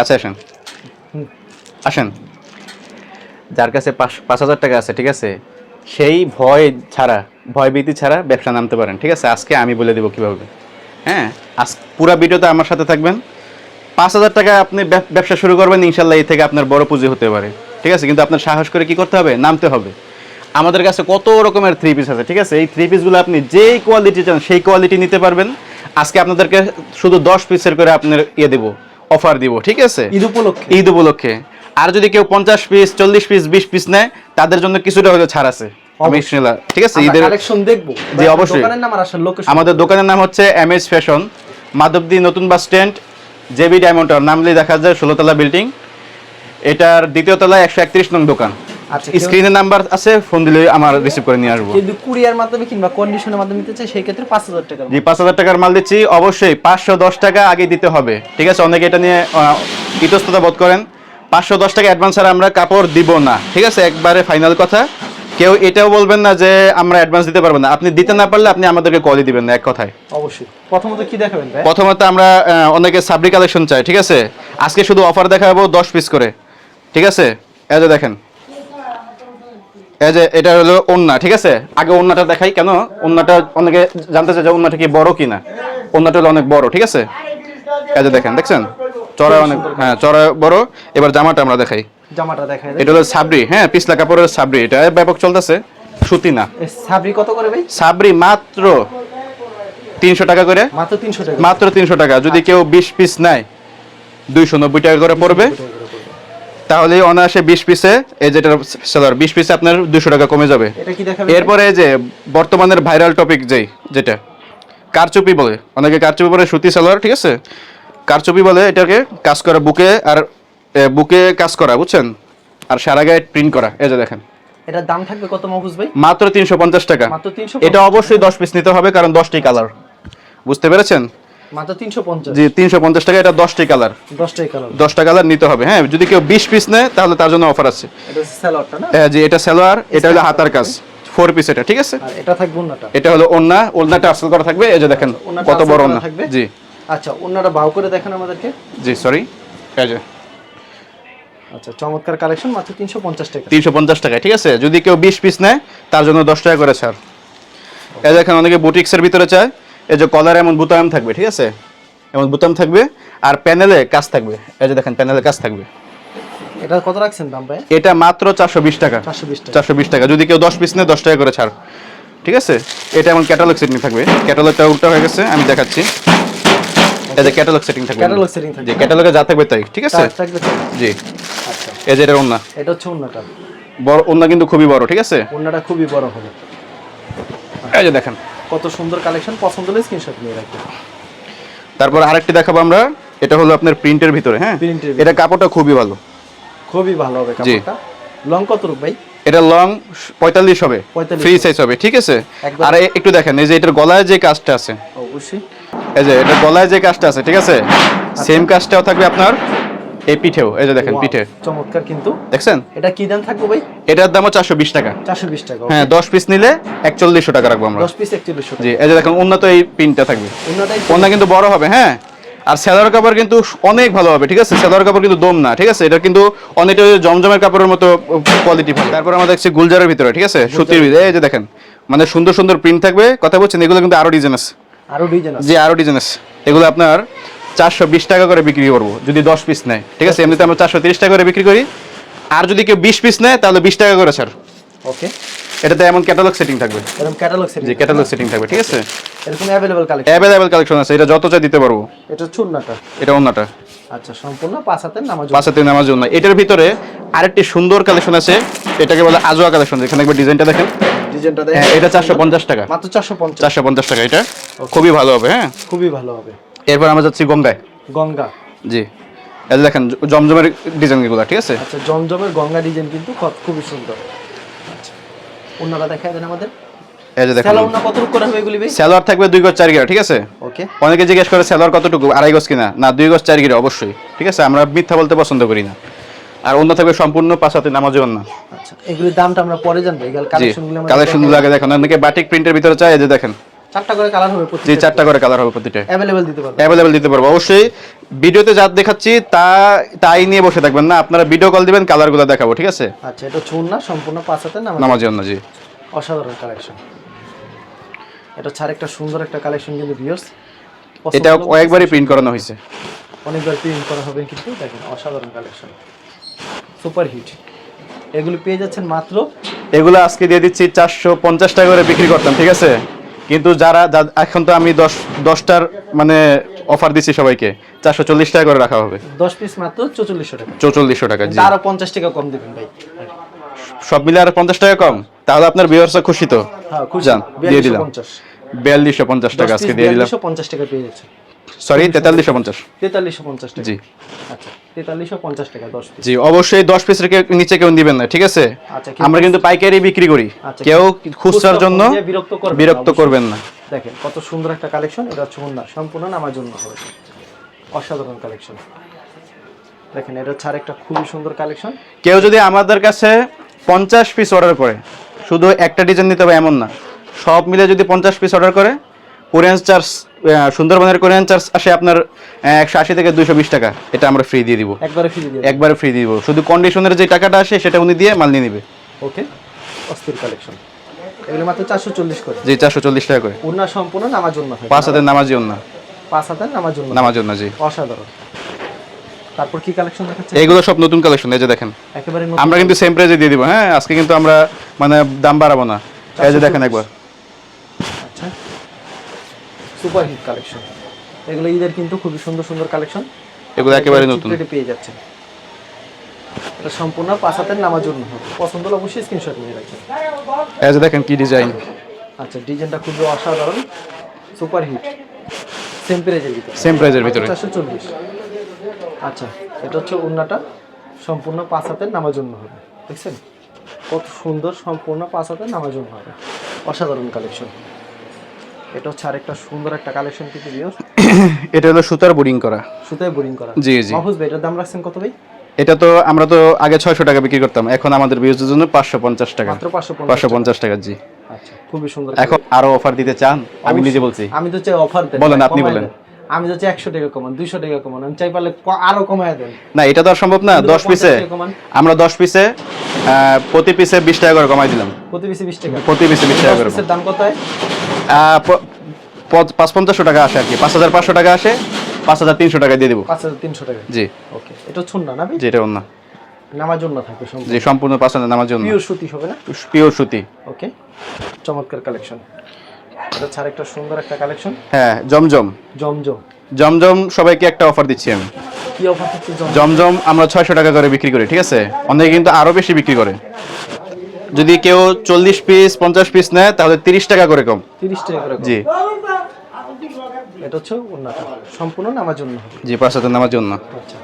কাছে আসেন। আসেন। যার কাছে পাঁচ পাঁচ হাজার টাকা আছে ঠিক আছে? সেই ভয় ছাড়া ভয় ভীতি ছাড়া ব্যবসা নামতে পারেন ঠিক আছে? আজকে আমি বলে দেবো কীভাবে। হ্যাঁ? আজ পুরো ভিডিওতে আমার সাথে থাকবেন। পাঁচ হাজার টাকা আপনি ব্যবসা শুরু করবেন ইনশাল্লাহ এই থেকে আপনার বড় পুঁজি হতে পারে। ঠিক আছে? কিন্তু আপনার সাহস করে কি করতে হবে? নামতে হবে। আমাদের কাছে কত রকমের থ্রি পিস আছে ঠিক আছে? এই থ্রি পিসগুলো আপনি যেই কোয়ালিটি চান সেই কোয়ালিটি নিতে পারবেন। আজকে আপনাদেরকে শুধু দশ পিসের করে আপনার ইয়ে দেবো। অফার দিব ঠিক আছে? ঈদ উপলক্ষে। ঈদ উপলক্ষে। আর যদি কেউ পঞ্চাশ পিস চল্লিশ পিস বিশ পিস নেয় তাদের জন্য কিছুটা হয়তো ছাড় আছে। আমি ঠিক আছে ঈদের কালেকশন দেখব। জি, অবশ্যই। দোকানের নাম আর আসল লোকেশন আমাদের দোকানের নাম হচ্ছে এম এস ফ্যাশন মাধবদী নতুন বাস স্ট্যান্ড জেবি ডায়মন্ড নামলে দেখা যায় ষোলোতলা বিল্ডিং। এটার দ্বিতীয় তলায় একশো একত্রিশ নং দোকান। আচ্ছা নাম্বার আছে ফোন দিলে আমার রিসিভ করে নিয়ে আসব। যদি কুরিয়ার মাধ্যমে কিংবা কন্ডিশনের মাধ্যমে নিতে চাই সেই ক্ষেত্রে পাঁচ হাজার টাকা জি পাঁচ হাজার টাকার মাল দিচ্ছি। অবশ্যই পাঁচশো দশ টাকা আগে দিতে হবে। ঠিক আছে অনেকে এটা নিয়ে ইতস্ততা বোধ করেন। পাঁচশো দশ টাকা অ্যাডভান্স ছাড়া আমরা কাপড় দিব না। ঠিক আছে একবারে ফাইনাল কথা। কেউ এটাও বলবেন না যে আমরা অ্যাডভান্স দিতে পারব না। আপনি দিতে না পারলে আপনি আমাদেরকে কলই দিবেন না এক কথায়। অবশ্যই। প্রথমত কি দেখাবেন ভাই? প্রথমত আমরা অনেকে সাবরি কালেকশন চাই ঠিক আছে? আজকে শুধু অফার দেখাবো দশ পিস করে। ঠিক আছে? এই যে দেখেন। এই যে এটা হলো ওন্না ঠিক আছে? আগে ওন্নাটা দেখাই কেন? ওন্নাটা অনেকে জানতে চায় যে ওন্নাটা কি বড় কিনা। ওন্নাটা হলো অনেক বড় ঠিক আছে? এই যে দেখেন দেখছেন? চড়া অনেক হ্যাঁ চড়া বড়। এবার জামাটা আমরা দেখাই। জামাটা দেখায় এটা হলো সাবরি হ্যাঁ পিছলা কাপড়ের সাবরি। এটা ব্যাপক চলতেছে। সুতি না। সাবরি কত করে ভাই? সাবরি মাত্র তিনশো টাকা করে। মাত্র তিনশো টাকা। মাত্র তিনশো টাকা। যদি কেউ বিশ পিস নেয় দুইশো নব্বই টাকা করে পড়বে। তাহলে অনায়াসে বিশ পিসে এই যেটা সেলার বিশ পিসে আপনার দুশো টাকা কমে যাবে। এরপরে যে বর্তমানের ভাইরাল টপিক যেই যেটা কারচুপি বলে অনেকে কারচুপি বলে সুতি সালোয়ার ঠিক আছে? কারচুপি বলে এটাকে কাজ করা বুকে আর বুকে কাজ করা বুঝছেন? আর সারা গায়ে প্রিন্ট করা এই যে দেখেন। এটার দাম থাকবে কত মাহফুজ ভাই? মাত্র তিনশো পঞ্চাশ টাকা। মাত্র 350 এটা অবশ্যই দশ পিস নিতে হবে কারণ দশটি কালার বুঝতে পেরেছেন? মাত্র জি টাকা এটা কালার। কালার। নিতে হবে। হ্যাঁ যদি কেউ বিশ পিস নেয় তাহলে তার জন্য অফার আছে। এটা হচ্ছে না? হ্যাঁ, জি এটা সালোয়ার এটা হলো হাতার কাজ। ফোর পিস এটা ঠিক আছে? আর এটা থাকবে অন্যটা এটা হলো ওন্না ওন্নাটা আসল করা থাকবে এই যে দেখেন কত বড় ওন্না জি। আচ্ছা বাউ করে দেখেন আমাদেরকে। জি সরি এই যে। আচ্ছা চমৎকার কালেকশন মাত্র তিনশো পঞ্চাশ টাকা। তিনশো পঞ্চাশ টাকায় ঠিক আছে? যদি কেউ বিশ পিস নেয় তার জন্য দশ টাকা করে ছাড়। এই দেখেন অনেকে বুটিক্সের ভিতরে চায়। এই যে কলার এমন বুতাম থাকবে ঠিক আছে? এমন বুতাম থাকবে আর প্যানেলে কাজ থাকবে। এই যে দেখেন প্যানেলে কাজ থাকবে। এটা কত রাখছেন দাম ভাই? এটা মাত্র চারশো বিশ টাকা। চারশো বিশ টাকা। চারশো বিশ টাকা। যদি কেউ দশ পিস নেয় দশ টাকা করে ছাড়। ঠিক আছে? এটা এমন ক্যাটালগ সেটিং থাকবে। ক্যাটালগটা উল্টা হয়ে গেছে আমি দেখাচ্ছি। এই যে ক্যাটালগ সেটিং থাকবে। Catalog setting থাকবে। জি ক্যাটালগে যা থাকবে তাই ঠিক আছে? থাকবে জি। আচ্ছা। এই যে এটা ওন্না এটা হচ্ছে অন্যটা বড় ওন্না কিন্তু খুবই বড় ঠিক আছে? অন্যটা খুবই বড় হবে। এই যে দেখেন। কত সুন্দর কালেকশন পছন্দ হলে স্ক্রিনশট নিয়ে রাখবেন তারপর আরেকটি দেখাবো আমরা এটা হলো আপনার প্রিন্টের ভিতরে হ্যাঁ? এটা কাপড়টা খুবই ভালো। খুবই ভালো হবে কাপড়টা। লং কত রূপ ভাই? এটা লং পঁয়তাল্লিশ হবে। ফ্রি সাইজ হবে। ঠিক আছে? আর একটু দেখেন এই যে এটার গলায় যে কাজটা আছে। অবশ্যই। এই যে এটা গলায় যে কাজটা আছে ঠিক আছে? সেম কাজটাও থাকবে আপনার। এই পিঠেও এই যে দেখেন পিঠে। চমৎকার কিন্তু। দেখছেন? এটা কি দাম থাকবে ভাই? এটার দামও টাকা। চারশো বিশ টাকা হ্যাঁ দশ পিস নিলে একচল্লিশশো টাকা রাখব আমরা। দশ পিস একচল্লিশশো জি এই যে দেখেন উন্নত এই পিনটা থাকবে। ওনা কিন্তু বড় হবে হ্যাঁ? আর সেলার কাপড় কিন্তু অনেক ভালো হবে ঠিক আছে? সেলার কাপড় কিন্তু দম না ঠিক আছে? এটা কিন্তু অনেকটা জমজমের কাপড়ের মতো কোয়ালিটি ভালো। তারপর আমরা দেখছি গুলজারের ভিতরে ঠিক আছে? সুতির ভিতরে এই যে দেখেন মানে সুন্দর সুন্দর প্রিন্ট থাকবে। কথা বলছেন এগুলো কিন্তু আরও ডিজাইন আছে। আরও ডিজাইন আছে। জি আরও ডিজাইন আছে। এগুলো আপনার চারশো বিশ টাকা করে বিক্রি করব যদি দশ পিস নেয়। ঠিক আছে? এমনিতে আমরা চারশো তিরিশ টাকা করে বিক্রি করি। আর যদি কেউ বিশ পিস নেয় তাহলে বিশ টাকা করে ছাড় ওকে এটাতে এমন ক্যাটালগ সেটিং থাকবে। এরকম ক্যাটালগ সেট যে ক্যাটালগ সেটিং থাকবে ঠিক আছে? এরকম অ্যাভেলেবল কালেকশন অ্যাভেলেবেল কালেকশন আছে এটা যত চাই দিতে পারব। এটা অন্যটা এটা অন্যটা। আচ্ছা সম্পূর্ণ পাঁচ হাতের নামাজ বাসাতে নামার জন্য এটার ভিতরে আরেকটি সুন্দর কালেকশন আছে এটাকে বলে আজোয়া কালেকশন যেখানে একবার ডিজাইনটা দেখেন। ডিজাইনটা হ্যাঁ, এটা চারশো পঞ্চাশ টাকা। মাত্র চারশো পঞ্চাশ। চারশো পঞ্চাশ টাকা এটা। খুবই ভালো হবে হ্যাঁ? খুবই ভালো হবে। এরপর আমরা যাচ্ছি গঙ্গায়। গঙ্গা। জি। এটা দেখেন জমজমের ডিজাইনগুলো ঠিক আছে? আচ্ছা জমজমের গঙ্গা ডিজাইন কিন্তু খুব- খুবই সুন্দর। আচ্ছা অন্যরা দেখায় দেন আমাদের। এই যে দেখেন। কত করে হবে এগুলি ভাই? থাকবে দুই গজ চার গিরা ঠিক আছে? ওকে। অনেকে জিজ্ঞেস করে স্যালোয়ার কতটুকু? আড়াই গজ কিনা? না দুই গজ চার গিরা অবশ্যই। ঠিক আছে? আমরা মিথ্যা বলতে পছন্দ করি না। আর অন্য থাকবে সম্পূর্ণ পাঁচ হাতে নামাজ না আচ্ছা এগুলির দামটা আমরা পরে জানব। এগুলো কালেকশনগুলো কালেকশনগুলো আগে দেখেন। অনেকে বাটিক প্রিন্টের ভিতরে চায় এই যে দেখেন। চারটা করে কালার হবে জি চারটা করে কালার হবে প্রতিটা। অ্যাভেলেবেল দিতে পারবেন অ্যাভেলেবেল দিতে পারব। অবশ্যই ভিডিওতে যা দেখাচ্ছি তা তাই নিয়ে বসে থাকবেন না। আপনারা ভিডিও কল দিবেন কালারগুলো দেখাবো ঠিক আছে? আচ্ছা এটা চুন না সম্পূর্ণ পাঁচ হাতের নামাজি অন্য জি। অসাধারণ কালেকশন এটা হচ্ছে আরেকটা সুন্দর একটা কালেকশন কিন্তু ভিউয়ার্স এটা কয়েকবারই প্রিন্ট করানো হয়েছে। অনেকবার প্রিন্ট করা হবে কিন্তু দেখেন অসাধারণ কালেকশন সুপার হিট এগুলো পেয়ে যাচ্ছেন মাত্র এগুলো আজকে দিয়ে দিচ্ছি চারশো পঞ্চাশ টাকা করে বিক্রি করতাম ঠিক আছে? কিন্তু যারা এখন তো আমি দশ দশটার মানে অফার দিচ্ছি সবাইকে। চারশো চল্লিশ টাকা করে রাখা হবে। দশ পিস মাত্র চৌচল্লিশশো টাকা। চৌচল্লিশশো টাকা আরও পঞ্চাশ টাকা কম দেবেন ভাই। সব মিলে আরও পঞ্চাশ টাকা কম? তাহলে আপনার বিয়ার খুশি তো? হ্যাঁ খুশি। যান, দিয়ে দিলাম। বিয়াল্লিশশো পঞ্চাশ। টাকা আজকে দিয়ে দিলাম। পঞ্চাশ টাকা পেয়ে যাচ্ছে সরি তেতাল্লিশশো পঞ্চাশ। তেতাল্লিশশো পঞ্চাশ জি। আচ্ছা তেতাল্লিশশো পঞ্চাশ টাকা দশ জি অবশ্যই দশ নিচে কেউ দিবেন না ঠিক আছে? আচ্ছা, আমরা কিন্তু পাইকারি বিক্রি করি। আচ্ছা, কেউ খুচরার জন্য বিরক্ত করবেন না, দেখেন কত সুন্দর একটা কালেকশন এটা হচ্ছে সম্পূর্ণ আমার জন্য হবে। অসাধারণ কালেকশন। দেখেন এটা হচ্ছে আরেকটা খুবই সুন্দর কালেকশন। কেউ যদি আমাদের কাছে পঞ্চাশ পিস অর্ডার করে শুধু একটা ডিজাইন নিতে হবে এমন না সব মিলে যদি পঞ্চাশ পিস অর্ডার করে কোরিয়ান চার্জ সুন্দরবনের কোরিয়ান চার্জ আসে আপনার একশো আশি থেকে দুশো বিশ টাকা। এটা আমরা ফ্রি দিয়ে দিব। একবারে ফ্রি দিয়ে একবারে ফ্রি দিব। শুধু কন্ডিশনের যে টাকাটা আসে সেটা উনি দিয়ে মাল নিয়ে নিবে। ওকে অস্থির কালেকশন এগুলো মাত্র চারশো চল্লিশ করে। জি চারশো চল্লিশ টাকা করে। ওনার সম্পূর্ণ নামার জন্য পাঁচ হাজার নামাজি অন্য পাঁচ হাজার নামার জন্য নামাজ অন্য জি। অসাধারণ। তারপর কি কালেকশন দেখাচ্ছে এগুলো সব নতুন কালেকশন এই যে দেখেন। একেবারে আমরা কিন্তু সেম প্রাইজে দিয়ে দিব। হ্যাঁ আজকে কিন্তু আমরা মানে দাম বাড়াবো না। এই যে দেখেন একবার। Super hit collection. এগুলো ঈদের কিন্তু খুবই সুন্দর সুন্দর কালেকশন। এগুলো একেবারে নতুন। পেয়ে যাচ্ছেন। এটা সম্পূর্ণ পাঁচ হাতের নামার জন্য হবে পছন্দ হলে অবশ্যই স্ক্রিনশট নিয়ে রাখবেন। এই যে দেখেন কি ডিজাইন আচ্ছা ডিজাইনটা খুবই অসাধারণ। Super hit. সেম প্রাইজের ভিতরে। সেম প্রাইজের ভিতরে। চারশো চল্লিশ। আচ্ছা এটা হচ্ছে উন্নাটা সম্পূর্ণ পাঁচ হাতের নামার জন্য হবে। দেখছেন? কত সুন্দর সম্পূর্ণ পাঁচ হাতের নামার জন্য হবে। অসাধারণ কালেকশন। এটা হচ্ছে আরেকটা সুন্দর একটা কালেকশন কিন্তু বিয়স এটা হলো সুতার বোরিং করা। সুতায় বোরিং করা। জি জি। মাহফুজ ভাই এটার দাম রাখছেন কত ভাই? এটা তো আমরা তো আগে ছয়শো টাকা বিক্রি করতাম এখন আমাদের বিউজের জন্য পাঁচশো পঞ্চাশ টাকা। মাত্র পাঁচশো পঞ্চাশ টাকা। জি। আচ্ছা খুবই সুন্দর। এখন আরও অফার দিতে চান? আমি নিজে বলছি। আমি তো চাই অফার দেন। বলেন, আপনি বলেন। আমি চাই একশো টাকা কমান দুইশো টাকা কমান আমি চাই পারলে আরও কমায় দেন। না এটা তো আর সম্ভব না দশ পিসে। আমরা দশ পিসে প্রতি পিসে বিশ টাকা করে কমাই দিলাম। প্রতি পিসে বিশ টাকা। প্রতি পিসে বিশ টাকা করে দাম কত হয়? পাঁচ পঞ্চাশশো টাকা আসে আর কি পাঁচ হাজার পাঁচশো টাকা আসে পাঁচ হাজার তিনশো টাকা দিয়ে দেবো। পাঁচ হাজার তিনশো টাকা। জি। ওকে এটা ছুন না জি এটা অন্য নামার জন্য থাকবে জি সম্পূর্ণ পাঁচ হাজার নামার জন্য। পিওর সুতি হবে না? পিওর সুতি। ওকে চমৎকার কালেকশন ছাড়া একটা সুন্দর একটা কালেকশন হ্যাঁ জমজম। জমজম। জমজম সবাইকে একটা অফার দিচ্ছি আমি। কি অফার জম জমজম? আমরা ছয়শো টাকা করে বিক্রি করি ঠিক আছে? অনেকে কিন্তু আরও বেশি বিক্রি করে। যদি কেউ চল্লিশ পিস পঞ্চাশ পিস নেয় তাহলে তিরিশ টাকা করে কম। তিরিশ টাকা করে। জি। এটা হচ্ছে সম্পূর্ণ নামার জন্য জি পাঁচ হাজার নামার জন্য আচ্ছা।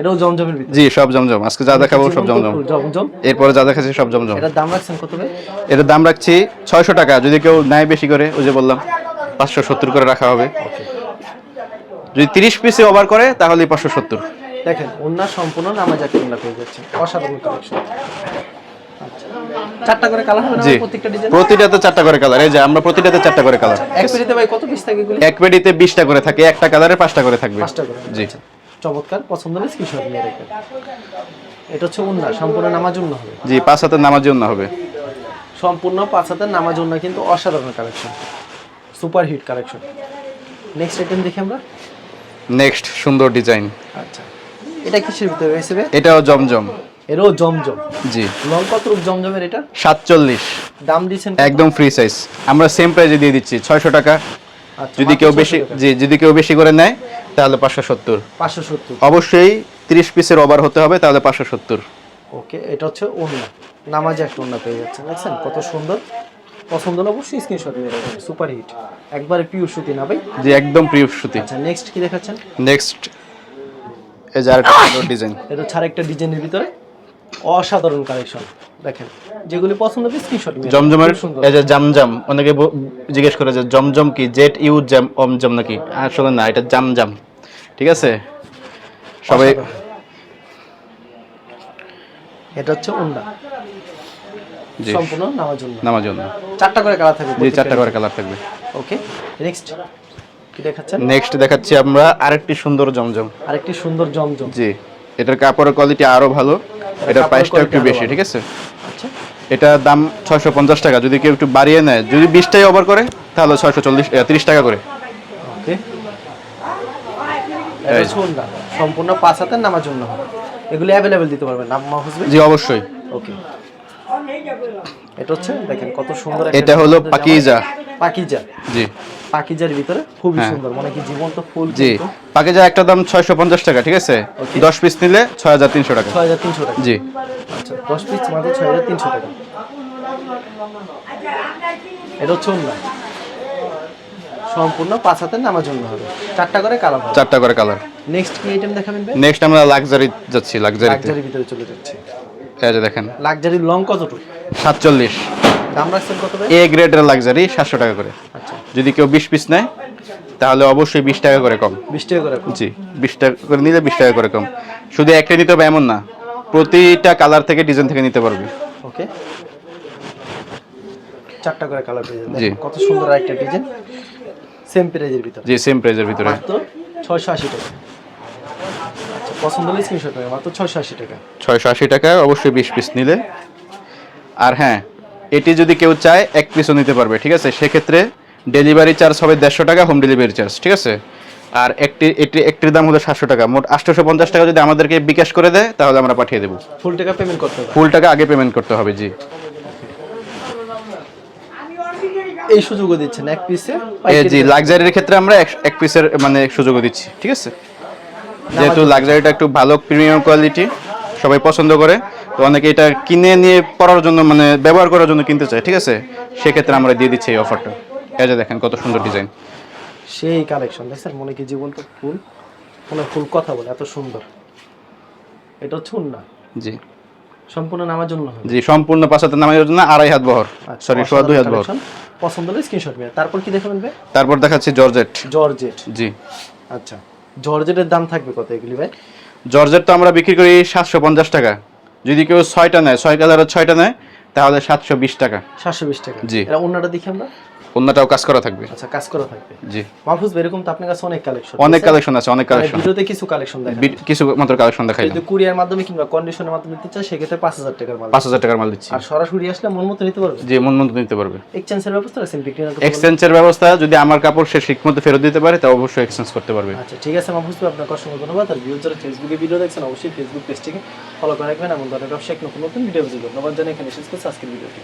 এটাও জমজমের ভিতরে। জি সব জমজম। আজকে যা দেখাবো সব জমজম। জমজম। এরপরে যা দেখাচ্ছি সব জমজম। এটার দাম রাখছেন কত ভাই এটার দাম রাখছি ছয়শো টাকা। যদি কেউ নেয় বেশি করে ওই যে বললাম পাঁচশো সত্তর করে রাখা হবে। যদি তিরিশ পিসে ওভার করে তাহলে পাঁচশো সত্তর। দেখেন ওনার সম্পূর্ণ নামাজ পেয়ে যাচ্ছে অসাধারণ কালেকশন আচ্ছা। চারটা করে কালার হবে না প্রত্যেকটা ডিজাইন প্রতিটাতে চারটা করে কালার এই যে আমরা প্রতিটাতে চারটা করে কালার এক পেটিতে ভাই কত পিস থাকে এগুলি? এক পেডিতে বিশটা করে থাকে। একটা কালারে পাঁচটা করে থাকবে। করে। জি। আচ্ছা। চমৎকার পছন্দ হলে স্ক্রিনশট নিয়ে রাখবেন এটা হচ্ছে উন্না সম্পূর্ণ নামাজ উন্না হবে। জি পাঁচ হাতের নামার জন্য হবে। সম্পূর্ণ পাঁচ হাতের নামাজ উন্না কিন্তু অসাধারণ collection super hit collection next item দেখি আমরা। নেক্সট সুন্দর ডিজাইন আচ্ছা। এটা কিসের ভিতরে রয়েছে এটাও জমজম। এরও জমজম। জি। লং কত রূপ জমজমের এটা? সাতচল্লিশ। দাম দিচ্ছেন একদম ফ্রি সাইজ আমরা সেম প্রাইজে দিয়ে দিচ্ছি ছয়শো টাকা। যদি কেউ বেশি জি যদি কেউ বেশি করে নেয় তাহলে পাঁচশো সত্তর। পাঁচশো সত্তর। অবশ্যই তিরিশ পিসের ওভার হতে হবে তাহলে পাঁচশো সত্তর। ওকে এটা হচ্ছে ওন্না নামাজে একটা ওন্না পেয়ে যাচ্ছেন দেখছেন? কত সুন্দর। পছন্দ হলে অবশ্যই স্ক্রিনশট নিয়ে রাখবেন। সুপার হিট একবারে পিওর সুতি না ভাই? জি একদম প্রিয় সুতি। আচ্ছা নেক্সট কি দেখাচ্ছেন? নেক্সট এই যে আরেকটা ডিজাইন এটা হচ্ছে আরেকটা ডিজাইনের ভিতরে। অসাধারণ কালেকশন দেখেন যেগুলি পছন্দ হবে স্ক্রিনশট জমজমের এই যে জামজাম অনেকে জিজ্ঞেস করে যে জমজম কি জেট ইউ জাম অমজম নাকি? আসলে না এটা জামজাম। ঠিক আছে? সবাই এটা হচ্ছে জি। সম্পূর্ণ নামার জন্য নামার জন্য চারটা করে কালার থাকবে জি চারটা করে কালার থাকবে। ওকে নেক্সট কি দেখাচ্ছেন? নেক্সট দেখাচ্ছি আমরা আরেকটি সুন্দর জমজম। আরেকটি সুন্দর জমজম। জি। এটার কাপড়ের কোয়ালিটি আরও ভালো এটার কাপড়ের প্রাইসটা একটু বেশি ঠিক আছে? আচ্ছা। এটা দাম ছয়শো পঞ্চাশ টাকা যদি কেউ একটু বাড়িয়ে নেয় যদি বিশটাই ওভার করে তাহলে ছয়শো চল্লিশ তিরিশ টাকা করে। ওকে। সম্পূর্ণ পাঁচ হাতের নামার জন্য। এগুলো অ্যাভেলেবেল দিতে পারবেন নাম মাহফুজ জি অবশ্যই। ওকে। এটা হচ্ছে দেখেন কত সুন্দর এটা হলো। পাকিজা। পাকিজা। জি। পাকিজার ভিতরে খুবই হ্যাঁ। সুন্দর মানে কি জীবন্ত ফুল জি। পাকিজা একটা দাম ছয়শো পঞ্চাশ টাকা ঠিক আছে? Okay. দশ পিস নিলে ছয় হাজার তিনশো টাকা। ছয় হাজার তিনশো টাকা। জি। আচ্ছা দশ পিস মাত্র ছয় হাজার তিনশো টাকা। এটা হচ্ছে ওড়না। সম্পূর্ণ পাঁচ হাতের নামার জন্য হবে। চারটা করে কালার চারটা করে কালার। নেক্সট কি আইটেম দেখাবেন ভাই? নেক্সট আমরা লাক্সারি যাচ্ছি লাক্সারিতে লাক্সারির ভিতরে চলে যাচ্ছে। এই যে দেখেন। লাক্সারির লং কতটুকু? সাতচল্লিশ। দাম রাখছেন কত এ গ্রেডের লাক্সারি সাতশো টাকা করে। আচ্ছা। যদি কেউ বিশ পিস নেয় তাহলে অবশ্যই বিশ টাকা করে কম। বিশ টাকা করে জি বিশ টাকা করে নিলে বিশ টাকা করে কম। শুধু একটা নিতে হবে এমন না প্রতিটা কালার থেকে ডিজাইন থেকে নিতে পারবে। ওকে। চারটা করে কালার পেয়ে যাবেন। কত সুন্দর একটা ডিজাইন। সেম প্রাইজের ভিতরে। জি সেম প্রাইজের ভিতরে। মাত্র ছয়শো আশি টাকা। আচ্ছা পছন্দ হলে স্ক্রিনশট নেবে মাত্র ছয়শো আশি টাকা। ছয়শো আশি টাকা অবশ্যই বিশ পিস নিলে। আর হ্যাঁ এটি যদি কেউ চায় এক পিসও নিতে পারবে ঠিক আছে? সেক্ষেত্রে ডেলিভারি চার্জ হবে দেড়শো টাকা হোম ডেলিভারি চার্জ ঠিক আছে? আর একটি এটি একটির দাম হলো সাতশো টাকা। মোট আটশোশো পঞ্চাশ টাকা যদি আমাদেরকে বিকাশ করে দেয় তাহলে আমরা পাঠিয়ে দেবো। ফুল টাকা পেমেন্ট করতে হবে। ফুল টাকা আগে পেমেন্ট করতে হবে জি। এই সুযোগও দিচ্ছেন এক পিসে জি লাক্সারির ক্ষেত্রে আমরা এক- এক পিসের মানে সুযোগও দিচ্ছি ঠিক আছে? যেহেতু লাক্সারিটা একটু ভালো প্রিমিয়াম কোয়ালিটি সবাই পছন্দ করে। তো অনেকে এটা কিনে নিয়ে পড়ার জন্য মানে ব্যবহার করার জন্য কিনতে চায় ঠিক আছে? সেক্ষেত্রে আমরা দিয়ে দিচ্ছি এই অফারটা এই যে দেখেন কত সুন্দর ডিজাইন সেই কালেকশন দেখছেন? মনে কি জীবন্ত ফুল? মনে ফুল কথা বলে এত সুন্দর। এটা হচ্ছে না জি। সম্পূর্ণ নামার জন্য জি সম্পূর্ণ পাঁচাতে নামার জন্য আড়াই হাত বহর। আচ্ছা, সরি সোয়া দুই হাত বহর। পছন্দ হলে স্ক্রিনশট মেয়ে তারপর কি দেখাবেন ভাই তারপর দেখাচ্ছি জর্জেট জর্জেট জি। আচ্ছা জর্জেটের দাম থাকবে কত এগুলি ভাই? জর্জেট তো আমরা বিক্রি করি সাতশো পঞ্চাশ টাকা। যদি কেউ ছয়টা নেয় ছয় কালারের ছয়টা নেয় তাহলে সাতশো বিশ টাকা। সাতশো বিশ টাকা। জি। অন্যটা দেখি আমরা। অন্যটাও কাজ করা থাকবে। আচ্ছা কাজ করা থাকবে। জি। মাহফুজ এরকম তো আপনার কাছে অনেক কালেকশন অনেক কালেকশন আছে অনেক কালেকশন ভিডিওতে কিছু কালেকশন দেখেন কিছু মাত্র কালেকশন দেখাই যদি কুরিয়ার মাধ্যমে কিংবা কন্ডিশনের মাধ্যমে নিতে চায় সেক্ষেত্রে পাঁচ হাজার টাকার মাল পাঁচ হাজার টাকার মাল দিচ্ছি। আর সরাসরি আসলে মন মতো নিতে পারবে? যে মন মতো নিতে পারবে। এক্সচেঞ্জের ব্যবস্থা আছে বিক্রি এক্সচেঞ্জের ব্যবস্থা যদি আমার কাপড় সে ঠিক মতো ফেরত দিতে পারে তা অবশ্যই এক্সচেঞ্জ করতে পারবে। আচ্ছা ঠিক আছে মাহফুজ ভাই আপনাকে অসংখ্য ধন্যবাদ। আর ভিউ যারা ফেসবুকে ভিডিও দেখছেন অবশ্যই ফেসবুক পেজটিকে ফলো করে রাখবেন। এমন ধরনের ব্যবসায়িক নতুন নতুন ভিডিও ধন্যবাদ জানাই এখানে শেষ করছি আজকের ভিডিওটি